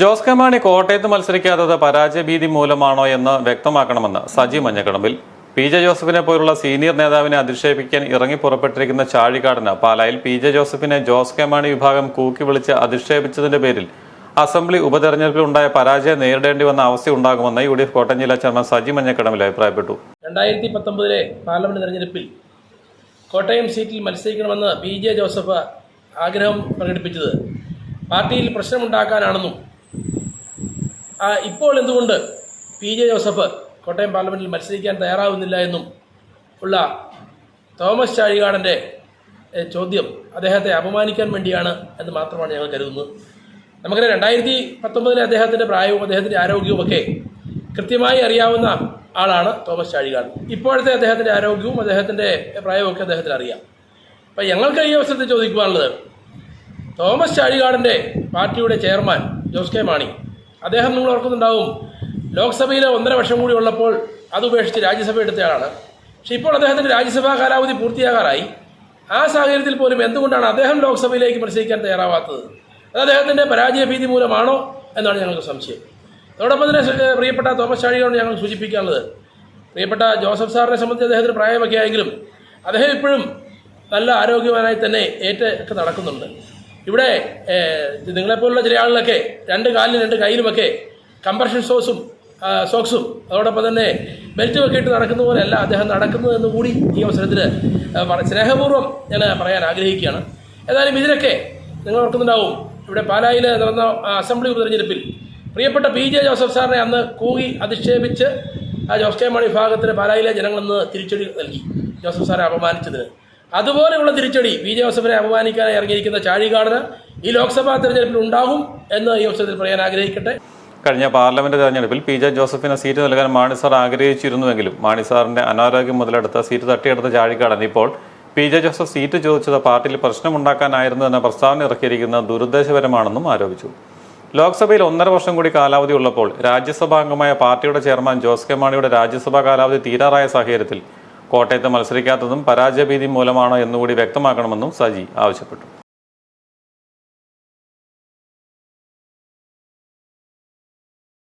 Jose K Mani കോട്ടയത്ത് മത്സരിക്കാത്തത് പരാജയഭീതി മൂലമാണോ എന്ന് വ്യക്തമാക്കണമെന്ന് സജി മഞ്ഞക്കടമ്പിൽ. പി ജെ ജോസഫിനെ പോലുള്ള സീനിയർ നേതാവിനെ അധിക്ഷേപിക്കാൻ ഇറങ്ങി പുറപ്പെട്ടിരിക്കുന്ന ചാഴികാടന് പാലായിൽ പി ജെ ജോസഫിനെ ജോസ് കെ മാണി വിഭാഗം കൂക്കി വിളിച്ച് അധിക്ഷേപിച്ചതിന്റെ പേരിൽ അസംബ്ലി ഉപതെരഞ്ഞെടുപ്പിൽ ഉണ്ടായ പരാജയം നേരിടേണ്ടി വന്ന അവസ്ഥ ഉണ്ടാകുമെന്ന് യു ഡി എഫ് കോട്ടയം ജില്ലാ ചെയർമാൻ സജി മഞ്ഞക്കടമ്പിൽ അഭിപ്രായപ്പെട്ടു. രണ്ടായിരത്തി പത്തൊമ്പതിലെ പാർലമെന്റ് തെരഞ്ഞെടുപ്പിൽ കോട്ടയം സീറ്റിൽ മത്സരിക്കണമെന്ന് പി ജെ ജോസഫ് ആഗ്രഹം പ്രകടിപ്പിച്ചത്. പാർട്ടിയിൽ പ്രശ്നമുണ്ടാക്കാനാണെന്നും ഇപ്പോൾ എന്തുകൊണ്ട് പി ജെ ജോസഫ് കോട്ടയം പാർലമെന്റിൽ മത്സരിക്കാൻ തയ്യാറാവുന്നില്ല എന്നും ഉള്ള തോമസ് ചാഴികാടന്റെ ചോദ്യം അദ്ദേഹത്തെ അപമാനിക്കാൻ വേണ്ടിയാണ് എന്ന് മാത്രമാണ് ഞങ്ങൾ കരുതുന്നത്. നമുക്കറിയാം രണ്ടായിരത്തി പത്തൊമ്പതിലെ അദ്ദേഹത്തിന്റെ പ്രായവും അദ്ദേഹത്തിന്റെ ആരോഗ്യവും ഒക്കെ കൃത്യമായി അറിയാവുന്ന ആളാണ് തോമസ് ചാഴികാട് ഇപ്പോഴത്തെ അദ്ദേഹത്തിന്റെ ആരോഗ്യവും അദ്ദേഹത്തിന്റെ പ്രായവും ഒക്കെ അദ്ദേഹത്തിന് അറിയാം. അപ്പം ഞങ്ങൾക്ക് ഈ അവസരത്തിൽ ചോദിക്കുവാനുള്ളത് തോമസ് ചാഴികാടന്റെ പാർട്ടിയുടെ ചെയർമാൻ ജോസ് കെ മാണി അദ്ദേഹം നിങ്ങൾ ഓർക്കുന്നുണ്ടാവും ലോക്സഭയിൽ ഒന്നര വർഷം കൂടി ഉള്ളപ്പോൾ അത് ഉപേക്ഷിച്ച് രാജ്യസഭ എടുത്തയാളാണ് പക്ഷെ ഇപ്പോൾ അദ്ദേഹത്തിന്റെ രാജ്യസഭാ കാലാവധി പൂർത്തിയാകാറായി. ആ സാഹചര്യത്തിൽ പോലും എന്തുകൊണ്ടാണ് അദ്ദേഹം ലോക്സഭയിലേക്ക് മത്സരിക്കാൻ തയ്യാറാവാത്തത്? അത് അദ്ദേഹത്തിന്റെ പരാജയ ഭീതി മൂലമാണോ എന്നാണ് ഞങ്ങൾക്ക് സംശയം. അതോടൊപ്പം തന്നെ പ്രിയപ്പെട്ട തോമസ് ചാഴികളോട് ഞങ്ങൾ സൂചിപ്പിക്കാനുള്ളത് പ്രിയപ്പെട്ട ജോസഫ് സാറിനെ സംബന്ധിച്ച് അദ്ദേഹത്തിന് പ്രായമൊക്കെ ആയെങ്കിലും അദ്ദേഹം ഇപ്പോഴും നല്ല ആരോഗ്യവാനായി തന്നെ ഏറ്റൊക്കെ നടക്കുന്നുണ്ട്. ഇവിടെ നിങ്ങളെപ്പോലുള്ള ചില ആളുകളൊക്കെ രണ്ട് കാലിലും രണ്ട് കയ്യിലുമൊക്കെ കംപ്രഷൻ സോസും സോക്സും അതോടൊപ്പം തന്നെ ബെൽറ്റ് ഒക്കെ ഇട്ട് നടക്കുന്ന പോലെയല്ല അദ്ദേഹം നടക്കുന്നത് എന്ന് കൂടി ഈ അവസരത്തിൽ സ്നേഹപൂർവം ഞാൻ പറയാൻ ആഗ്രഹിക്കുകയാണ്. ഏതായാലും ഇതിനൊക്കെ നിങ്ങൾ ഓർക്കുന്നുണ്ടാവും ഇവിടെ പാലായിൽ നടന്ന അസംബ്ലി ഉപതെരഞ്ഞെടുപ്പിൽ പ്രിയപ്പെട്ട പി ജെ ജോസഫ് സാറിനെ അന്ന് കൂകി അധിക്ഷേപിച്ച് ആ ജോസ് കെ മാണി വിഭാഗത്തിന് പാലായിലെ ജനങ്ങളെന്ന് തിരിച്ചടി നൽകി. ജോസഫ് സാറെ അപമാനിച്ചതിന്. അതുപോലെയുള്ള തിരിച്ചടി വി ജോസഫിനെ അപമാനിക്കാൻ ഇറങ്ങിയിരിക്കുന്ന ചാഴികാടന് ഈ ലോക്സഭാ തെരഞ്ഞെടുപ്പിൽ ഉണ്ടാകും എന്ന് ഈ അവസരത്തിൽ പറയാൻ ആഗ്രഹിക്കട്ടെ. കഴിഞ്ഞ പാർലമെന്റ് തെരഞ്ഞെടുപ്പിൽ പി ജെ ജോസഫിന് സീറ്റ് നൽകാൻ മാണി സാർ ആഗ്രഹിച്ചിരുന്നുവെങ്കിലും മാണി സാറിന്റെ അനാരോഗ്യം മുതലെടുത്ത സീറ്റ് തട്ടിയെടുത്ത ചാഴിക്കാടൻ ഇപ്പോൾ പി ജെ ജോസഫ് സീറ്റ് ചോദിച്ചത് പാർട്ടിയിൽ പ്രശ്നമുണ്ടാക്കാനായിരുന്നു എന്ന പ്രസ്താവന ഇറക്കിയിരിക്കുന്നത് ദുരുദ്ദേശപരമാണെന്നും ആരോപിച്ചു. ലോക്സഭയിൽ ഒന്നര വർഷം കൂടി കാലാവധി ഉള്ളപ്പോൾ രാജ്യസഭാംഗമായ പാർട്ടിയുടെ ചെയർമാൻ ജോസ് കെ മാണിയുടെ രാജ്യസഭാ കാലാവധി തീരാറായ സാഹചര്യത്തിൽ കോട്ടയത്ത് മത്സരിക്കാത്തതും പരാജയഭീതി മൂലമാണോ എന്നുകൂടി വ്യക്തമാക്കണമെന്നും സജി ആവശ്യപ്പെട്ടു